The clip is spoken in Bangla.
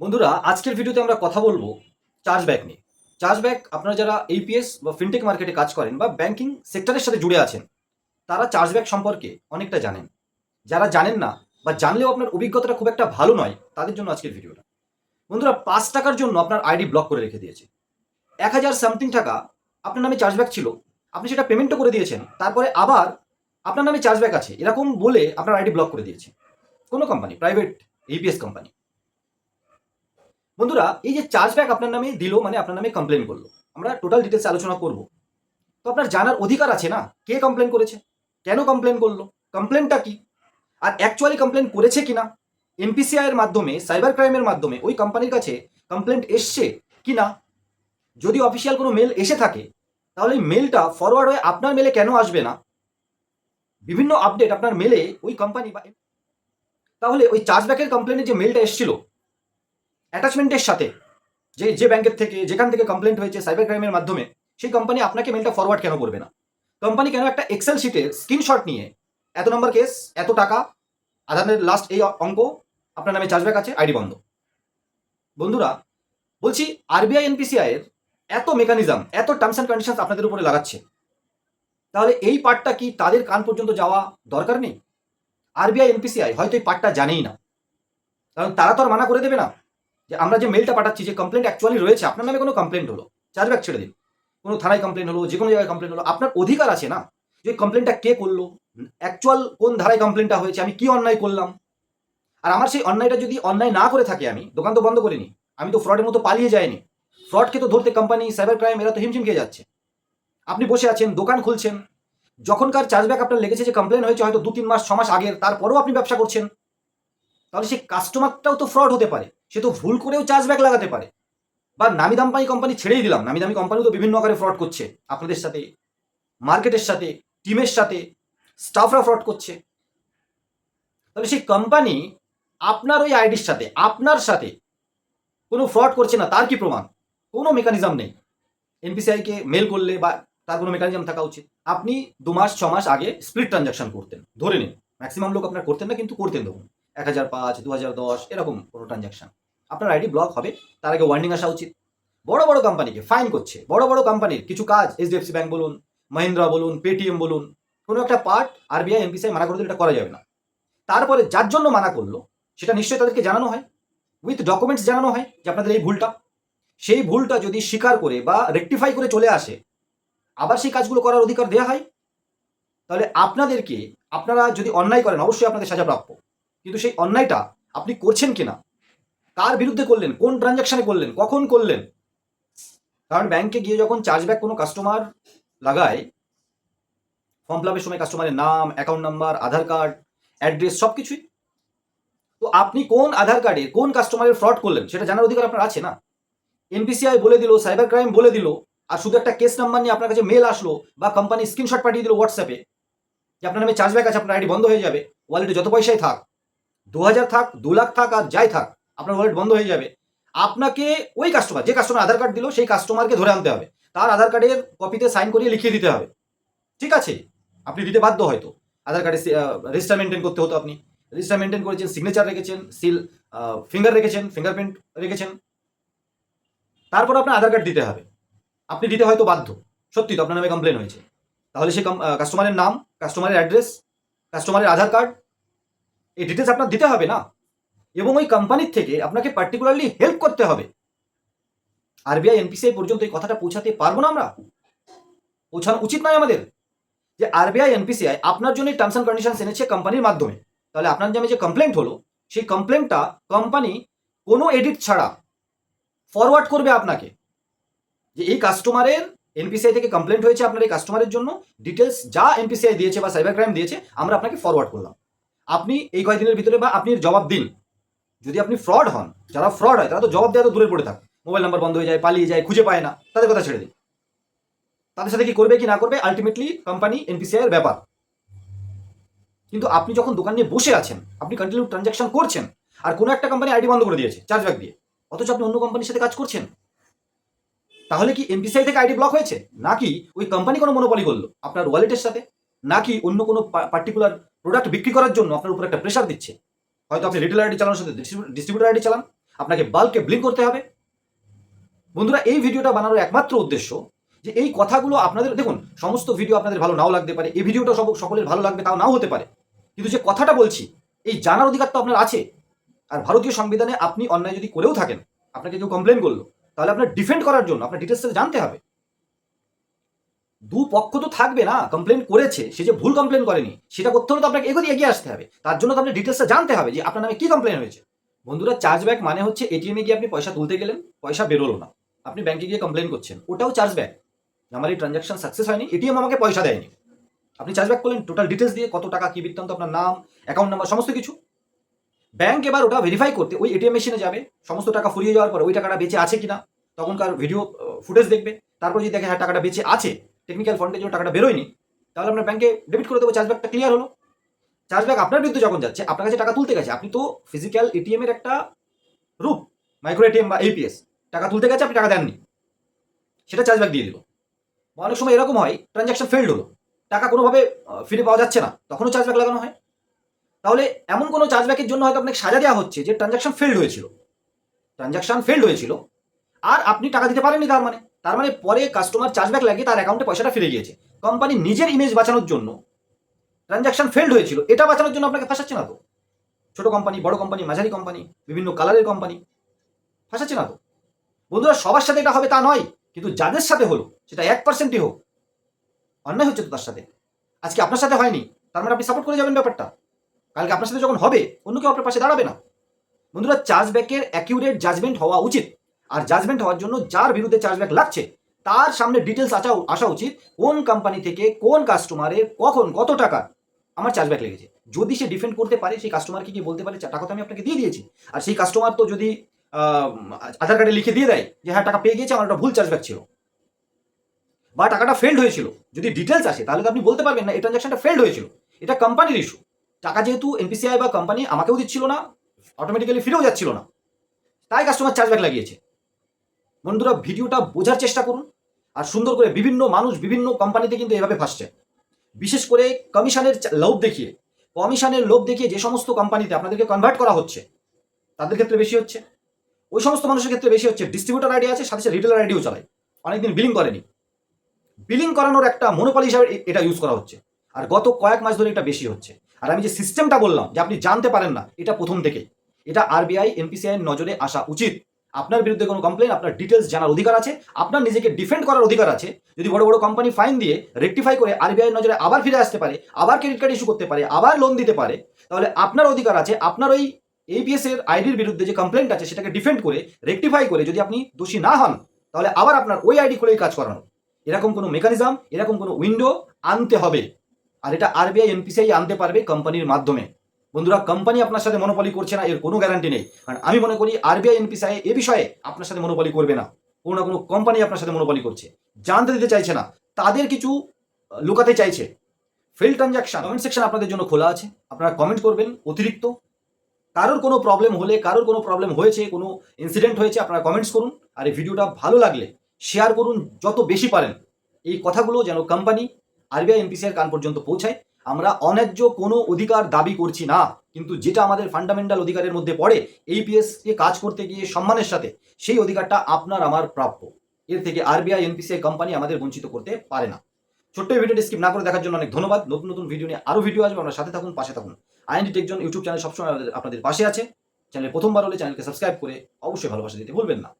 বন্ধুরা, আজকের ভিডিওতে আমরা কথা বলব চার্জব্যাক নিয়ে। চার্জব্যাক আপনারা যারা এইপিএস বা ফিনটেক মার্কেটে কাজ করেন বা ব্যাংকিং সেক্টরের সাথে জুড়ে আছেন, তারা চার্জব্যাক সম্পর্কে অনেকটা জানেন। যারা জানেন না বা জানলেও আপনার অভিজ্ঞতাটা খুব একটা ভালো নয়, তাদের জন্য আজকের ভিডিওটা। বন্ধুরা, পাঁচ টাকার জন্য আপনার আইডি ব্লক করে রেখে দিয়েছে। এক হাজার সামথিং টাকা আপনার নামে চার্জব্যাক ছিল, আপনি সেটা পেমেন্টও করে দিয়েছেন, তারপরে আবার আপনার নামে চার্জব্যাক আছে, এরকম বলে আপনার আইডি ব্লক করে দিয়েছে। কোনো কোম্পানি প্রাইভেট এইপিএস কোম্পানি বন্ধুরা, এই যে চার্জব্যাক আপনার নামে দিল মানে আপনার নামে কমপ্লেন করল, আমরা টোটাল ডিটেলস আলোচনা করব। তো আপনার জানার অধিকার আছে না? কে কমপ্লেন করেছে? কেন কমপ্লেন করল? কমপ্লেনটা কি? আর অ্যাকচুয়ালি কমপ্লেন করেছে কিনা? এনপিসিআই এর মাধ্যমে সাইবার ক্রাইমের মাধ্যমে, ওই কোম্পানির কাছে কমপ্লেন্ট এসছে কি না যদি অফিসিয়াল কোনো মেল এসে থাকে, তাহলে মেলটা ফরওয়ার্ড হয়ে আপনার মেলে কেন আসবে না? বিভিন্ন আপডেট আপনার মেলে ওই কোম্পানি বা তাহলে ওই চার্জব্যাকের কমপ্লেনের যে মেলটা এসেছিল অ্যাটাচমেন্টের সাথে যে যে ব্যাংকের থেকে, যেখান থেকে কমপ্লেন্ট হয়েছে সাইবার ক্রাইমের মাধ্যমে, সেই কোম্পানি আপনাকে মেলটা ফরওয়ার্ড কেন করবে না? কোম্পানি কেন একটা এক্সেল শিটের স্ক্রিনশট নিয়ে এত নম্বর কেস এত টাকা আধারের লাস্ট এই অঙ্ক আপনার নামে চার্জব্যাক আছে আইডি বন্ধ। বন্ধুরা, বলছি আরবিআই এনপিসিআই এর এত মেকানিজম এত টার্মস অ্যান্ড কন্ডিশনস আপনাদের উপরে লাগাচ্ছে। তাহলে এই পার্টটা কি তাদের কান পর্যন্ত যাওয়া দরকার নেই? আরবিআই এনপিসিআই হয়তো এই পার্টটা জানেই না। কারণ তারা তো আর মানা করে দেবে না। যে আমরা যে মেলটা পাঠাচ্ছি, যে কমপ্লেন্ট অ্যাকচুয়ালি রয়েছে, আপনার নামে কোনো কমপ্লেন্ট হলো চার্জব্যাক ছেড়ে দিন। কোনো থানায় কমপ্লেন হলো যে কোনো জায়গায় কমপ্লেন হলো, আপনার অধিকার আছে না? যে কমপ্লেনটা কে করল? অ্যাকচুয়াল কোন ধারায় কমপ্লেনটা হয়েছে? আমি কি অন্যায় করলাম? আর আমার সেই অন্যায়টা যদি অন্যায় না করে থাকে আমি, দোকান তো বন্ধ করিনি, আমি তো ফ্রডের মতো পালিয়ে যাইনি। ফ্রডকে তো ধরতে কোম্পানি সাইবার ক্রাইম এরা তো হিমশিম খেয়ে যাচ্ছে। আপনি বসে আছেন, দোকান খুলছেন, যখনকার চার্জব্যাক আপনার লেগেছে, যে কমপ্লেন হয়েছে, হয়তো দু তিন মাস, ছ মাস আগের তারপরেও আপনি ব্যবসা করছেন। তাহলে সেই কাস্টমারটাও তো ফ্রড হতে পারে। সে তো ভুল করেও চার্জব্যাক লাগাতে পারে। বা নামি দামি কোম্পানি ছেড়েই দিলাম। নামি দামি কোম্পানি তো বিভিন্ন আকারে ফ্রড করছে। আপনাদের সাথে মার্কেটের সাথে টিমের সাথে স্টাফরা ফ্রড করছে। তাহলে সেই কোম্পানি আপনার ওই আইডির সাথে, আপনার সাথে কোনো ফ্রড করছে না, তার কি প্রমাণ? কোনো মেকানিজম নেই। এনপিসিআইকে মেল করলে বা তার কোনো মেকানিজম থাকা উচিত। আপনি দু মাস, ছ মাস আগে স্প্লিট ট্রানজাকশন করতেন। ধরে নিন ম্যাক্সিমাম লোক আপনার করতেন না, কিন্তু করতেন ধরুন। এক হাজার পাঁচ, দু হাজার দশ, এরকম কোনো ট্রানজাকশন আপনার আইডি ব্লক হবে, তার আগে ওয়ার্নিং আসা উচিত। বড় বড় কোম্পানিকে ফাইন করছে। বড় বড় কোম্পানির কিছু কাজ এইচডিএফসি ব্যাংক বলুন মহিন্দ্রা বলুন পেটিএম বলুন, কোনো একটা পার্ট আরবিআই এনপিসিআই মানা করে দিলে এটা করা যাবে না। তারপরে যার জন্য মানা করল, সেটা নিশ্চয়ই তাদেরকে জানানো হয়। উইথ ডকুমেন্টস জানানো হয় যে আপনাদের এই ভুলটা। সেই ভুলটা যদি স্বীকার করে বা রেকটিফাই করে চলে আসে, আবার সেই কাজগুলো করার অধিকার দেওয়া হয়, তাহলে আপনাদেরকে, আপনারা যদি অন্যায় করেন, অবশ্যই আপনাদের সাজা প্রাপ্য। কিন্তু সেই অন্যায়টা আপনি করছেন কিনা? কার বিরুদ্ধে করলেন? কোন ট্রানজাকশনে করলেন? কখন করলেন? কারণ ব্যাংকে গিয়ে যখন চার্জব্যাক কোনো কাস্টমার লাগায় ফর্ম ফিল সময় কাস্টমারের নাম account number Aadhaar card address সব কিছুই তো আপনি কোন আধার কার্ডে কোন কাস্টমারের ফ্রড করলেন? সেটা জানার অধিকার আপনার আছে না? এনপিসিআই বলে দিল সাইবার ক্রাইম বলে দিল, আর শুধু একটা কেস নাম্বার নিয়ে আপনার কাছে মেল আসলো বা কোম্পানি স্ক্রিনশট পাঠিয়ে দিল হোয়াটসঅ্যাপে যে আপনার নামে চার্জব্যাক আছে, আপনার আইডি বন্ধ হয়ে যাবে ওয়ালেটে যত পয়সাই থাক দু হাজার থাক, দু লাখ থাক আর যাই থাক, আপনার ওয়ালেট বন্ধ হয়ে যাবে। আপনাকে ওই কাস্টমার যে কাস্টমার আধার কার্ড দিল, সেই কাস্টমারকে ধরে আনতে হবে। তার আধার কার্ডের কপিতে সাইন করিয়ে লিখিয়ে দিতে হবে। ঠিক আছে? আপনি দিতে বাধ্য হয়তো। আধার কার্ডে রেজিস্টার মেনটেন করতে হতো আপনি। রেজিস্টার মেনটেন করেছেন সিগনেচার রেখেছেন সিল ফিঙ্গার রেখেছেন ফিঙ্গারপ্রিন্ট রেখেছেন। তারপর আপনার আধার কার্ড দিতে হবে। আপনি দিতে হয়তো বাধ্য। সত্যি তো, আপনার নামে কমপ্লেন হয়েছে। তাহলে সে কাস্টমারের নাম কাস্টমারের অ্যাড্রেস কাস্টমারের আধার কার্ড এই ডিটেলস আপনার দিতে হবে না। এবং ওই কোম্পানির থেকে আপনাকে পার্টিকুলারলি হেল্প করতে হবে। আরবিআই এনপিসিআই পর্যন্ত এই কথাটা পৌঁছাতে পারব না আমরা? পৌঁছানো উচিত নয় আমাদের? যে আরবিআই এনপিসিআই আপনার জন্য টার্মস অ্যান্ড কন্ডিশনস এনেছে কোম্পানির মাধ্যমে। তাহলে আপনার নামে যে কমপ্লেন্ট হলো, সেই কমপ্লেন্টটা কোম্পানি কোনো এডিট ছাড়া ফরওয়ার্ড করবে আপনাকে। যে এই কাস্টমারের এনপিসিআই থেকে কমপ্লেন্ট হয়েছে আপনার এই কাস্টমারের জন্য ডিটেলস যা এনপিসিআই দিয়েছে বা সাইবার ক্রাইম দিয়েছে, আমরা আপনাকে ফরওয়ার্ড করলাম। আপনি এই কয়েকদিনের ভিতরে বা আপনি জবাব দিন। যদি আপনি ফ্রড হন, যারা ফ্রড হয়, তারা তো জবাব দেওয়া তো দূরে পড়ে থাকে। মোবাইল নাম্বার বন্ধ হয়ে যায়, পালিয়ে যায়, খুঁজে পায় না, তাদের কথা ছেড়ে দিন। তাদের সাথে কি করবে কি না করবে আলটিমেটলি কোম্পানি এনপিসিআই এর ব্যাপার। কিন্তু আপনি যখন দোকান নিয়ে বসে আছেন, আপনি কন্টিনিউ ট্রানজাকশন করছেন, আর কোনো একটা কোম্পানি আইডি বন্ধ করে দিয়েছে চার্জব্যাক দিয়ে, অথচ আপনি অন্য কোম্পানির সাথে কাজ করছেন, তাহলে কি এনপিসিআই থেকে আইডি ব্লক হয়েছে? নাকি ওই কোম্পানি কোনো মনোপলি করল আপনার ওয়ালেটের সাথে? নাকি অন্য কোনো পার্টিকুলার প্রোডাক্ট বিক্রি করার জন্য আপনার উপর একটা প্রেশার দিচ্ছে। হয়তো আপনি রিটেল আইডি চালানোর সাথে ডিস্ট্রিবিউটার আইডি চালান, আপনাকে বাল্কে ব্লিং করতে হবে। বন্ধুরা, এই ভিডিওটা বানানোর একমাত্র উদ্দেশ্য যে এই কথাগুলো আপনাদের দেখুন, সমস্ত ভিডিও আপনাদের ভালো নাও লাগতে পারে, এই ভিডিওটা সব সকলের ভালো লাগবে, তাও নাও হতে পারে। কিন্তু যে কথাটা বলছি, এই জানার অধিকার তো আপনার আছে। আর ভারতীয় সংবিধানে আপনি অন্যায় যদি করেও থাকেন, আপনাকে কেউ কমপ্লেন করল, তাহলে আপনার ডিফেন্ড করার জন্য, আপনার ডিটেলস জানতে হবে। দু পক্ষ তো থাকবে না কমপ্লেন করেছে, সে যে ভুল কমপ্লেন করেনি, সেটা করতে হলে তো আপনাকে এগিয়ে এগিয়ে আসতে হবে। তার জন্য তো আপনার ডিটেলসটা জানতে হবে যে আপনার নামে কি কমপ্লেন হয়েছে। বন্ধুরা চার্জব্যাক মানে হচ্ছে এটিএমে গিয়ে আপনি পয়সা তুলতে গেলেন, পয়সা বেরোলো না। আপনি ব্যাংকে গিয়ে কমপ্লেন করছেন, ওটাও চার্জব্যাক আমার এই ট্রানজাকশন সাকসেস হয়নি এটিএম আমাকে পয়সা দেয়নি। আপনি চার্জব্যাক করলেন টোটাল ডিটেলস দিয়ে কত টাকা, কি বৃত্তান্ত, আপনার নাম অ্যাকাউন্ট নাম্বার সমস্ত কিছু। ব্যাংক এবার ওটা ভেরিফাই করতে ওই এটিএম মেশিনে যাবে, সমস্ত টাকা ফুরিয়ে যাওয়ার পর ওই টাকাটা বেঁচে আছে কিনা, তখনকার ভিডিও ফুটেজ দেখবে। তারপর যদি দেখে হ্যাঁ টাকাটা বেঁচে আছে টেকনিক্যাল ফন্ডের জন্য টাকাটা বেরোয়নি, তাহলে আপনার ব্যাংকে ডেবিট করে দেবো চার্জব্যাকটা ক্লিয়ার হলো। চার্জব্যাক আপনার বিরুদ্ধে যখন যাচ্ছে, আপনার কাছে টাকা তুলতে গেছে, আপনি তো ফিজিক্যাল এটিএম এর একটা রূপ মাইক্রো এটিএম বা এপিএস টাকা তুলতে গেছে, আপনি টাকা দেননি। সেটা চার্জব্যাক দিয়ে দিল। বা অনেক সময় এরকম হয় ট্রানজাকশন ফেল্ড হলো, টাকা কোনোভাবে ফিরে পাওয়া যাচ্ছে না, তখনও চার্জব্যাক লাগানো হয়। তাহলে এমন কোনো চার্জব্যাকের জন্য হয়তো আপনাকে সাজা দেওয়া হচ্ছে যে ট্রানজাকশন ফেল্ড হয়েছিল। ট্রানজাকশন ফেল্ড হয়েছিল আর আপনি টাকা দিতে পারেননি তার মানে। তার মানে পরে কাস্টমার চার্জব্যাক লাগিয়ে তার অ্যাকাউন্টে পয়সাটা ফিরে গিয়েছে। কোম্পানি নিজের ইমেজ বাঁচানোর জন্য ট্রানজাকশন ফেল্ড হয়েছিল। এটা বাঁচানোর জন্য আপনাকে ফাঁসাচ্ছে না তো? ছোট কোম্পানি বড় কোম্পানি মাঝারি কোম্পানি বিভিন্ন কালারের কোম্পানি ফাঁসাচ্ছে না তো? বন্ধুরা, সবার সাথে এটা হবে তা নয়, কিন্তু যাদের সাথে হলো, সেটা এক পার্সেন্টই হোক। অন্যায় হচ্ছে তো তার সাথে। আজকে আপনার সাথে হয়নি, তার মানে আপনি সাপোর্ট করে যাবেন ব্যাপারটা। কালকে আপনার সাথে যখন হবে, অন্য কেউ আপনার পাশে দাঁড়াবে না। বন্ধুরা চার্জব্যাকের অ্যাকিউরেট জাজমেন্ট হওয়া উচিত। আর জাজমেন্ট হওয়ার জন্য যার বিরুদ্ধে চার্জব্যাক লাগছে, তার সামনে ডিটেলস আসা আসা উচিত কোন কোম্পানি থেকে কোন কাস্টমারের কখন কত টাকা আমার চার্জব্যাক লেগেছে। যদি সে ডিফেন্ড করতে পারে, সেই কাস্টমারকে কি বলতে পারে টাকা তো আমি আপনাকে দিয়ে দিয়েছি। আর সেই কাস্টমার তো যদি আধার কার্ডে লিখে দিয়ে দেয় যে হ্যাঁ টাকা পেয়ে গিয়েছে, আমার একটা ভুল চার্জব্যাক ছিল। বা টাকাটা ফেল্ড হয়েছিল। যদি ডিটেলস আসে, তাহলে তো আপনি বলতে পারবেন না, এই ট্রানজাকশনটা ফেল্ড হয়েছিল। এটা কোম্পানির ইস্যু টাকা যেহেতু এনপিসিআই বা কোম্পানি আমাকেও দিচ্ছিল না অটোমেটিক্যালি ফিরেও যাচ্ছিল না। তাই কাস্টমার চার্জব্যাক লাগিয়েছে। বন্ধুরা, ভিডিওটা বোঝার চেষ্টা করুন আর সুন্দর করে বিভিন্ন মানুষ বিভিন্ন কোম্পানিতে কিন্তু এভাবে ফাঁসছে বিশেষ করে কমিশনের লোভ দেখিয়ে। কমিশনের লোভ দেখিয়ে যে সমস্ত কোম্পানিতে আপনাদেরকে কনভার্ট করা হচ্ছে, তাদের ক্ষেত্রে বেশি হচ্ছে। ওই সমস্ত মানুষের ক্ষেত্রে বেশি হচ্ছে। ডিস্ট্রিবিউটার আইডি আছে, সাথে সাথে রিটেলার আইডিও চালায়। অনেকদিন বিলিং করেনি। বিলিং করানোর একটা মনোপলি হিসাবে এটা ইউজ করা হচ্ছে। আর গত কয়েক মাস ধরে এটা বেশি হচ্ছে। আর আমি যে সিস্টেমটা বললাম যে আপনি জানতে পারেন না, এটা প্রথম থেকেই। এটা আরবিআই এনপিসিআই নজরে আসা উচিত। আপনার বিরুদ্ধে কোনো কমপ্লেন আপনার ডিটেলস জানার অধিকার আছে, আপনার নিজেকে ডিফেন্ড করার অধিকার আছে, যদি বড় বড় কোম্পানি ফাইন দিয়ে রেকটিফাই করে আরবিআই নজরে আবার ফিরে আসতে পারে, আবার ক্রেডিট কার্ড ইস্যু করতে পারে, আবার লোন দিতে পারে, তাহলে আপনার অধিকার আছে, আপনার ওই এবিএস এর আইডির বিরুদ্ধে যে কমপ্লেন্ট আছে সেটাকে ডিফেন্ড করে রেকটিফাই করে যদি আপনি দোষী না হন, তাহলে আবার আপনার ওই আইডি খুলেই কাজ করানো। এরকম কোনো মেকানিজম এরকম কোনো উইন্ডো আনতে হবে। আর এটা আরবিআই এনপিসিআই আনতে পারবে কোম্পানির মাধ্যমে। বন্ধুরা কোম্পানি আপনার সাথে মনোপলি করছে না, এর কোনো গ্যারান্টি নেই। কারণ আমি মনে করি আরবিআই এনপিসিআই এ বিষয়ে আপনার সাথে মনোপলি করবে না। কোনো না কোনো কোম্পানি আপনার সাথে মনোপলি করছে। জানতে দিতে চাইছে না। তাদের কিছু লুকাতে চাইছে। ফেল ট্রানজাকশন কমেন্ট সেকশন আপনাদের জন্য খোলা আছে। আপনারা কমেন্ট করবেন, অতিরিক্ত। কারোর কোনো প্রবলেম হলে, কারোর কোনো প্রবলেম হয়েছে, কোনো ইনসিডেন্ট হয়েছে, আপনারা কমেন্টস করুন। আর এই ভিডিওটা ভালো লাগলে শেয়ার করুন, যত বেশি পারেন। এই কথাগুলো যেন কোম্পানি আরবিআই এনপিসিআর কান পর্যন্ত পৌঁছায়। আমরা অন্যায্য কোনো অধিকার দাবি করছি না, কিন্তু যেটা আমাদের ফান্ডামেন্টাল অধিকারের মধ্যে পড়ে এইপিএস কে কাজ করতে গিয়ে সম্মানের সাথে সেই অধিকারটা আপনার আমার প্রাপ্য। এর থেকে আরবিআই এনপিসিআই কোম্পানি আমাদের বঞ্চিত করতে পারে না। ছোট্ট এই ভিডিওটি স্কিপ না করে দেখার জন্য অনেক ধন্যবাদ। নতুন নতুন ভিডিও নিয়ে আরও ভিডিও আসবে। আপনার সাথে থাকুন, পাশে থাকুন। আইএনডি টেকজন ইউটিউব চ্যানেল সবসময় আপনাদের পাশে আছে। চ্যানেল প্রথমবার হলে চ্যানেলকে সাবস্ক্রাইব করে অবশ্যই ভালোবাসা দিতে ভুলবেন না।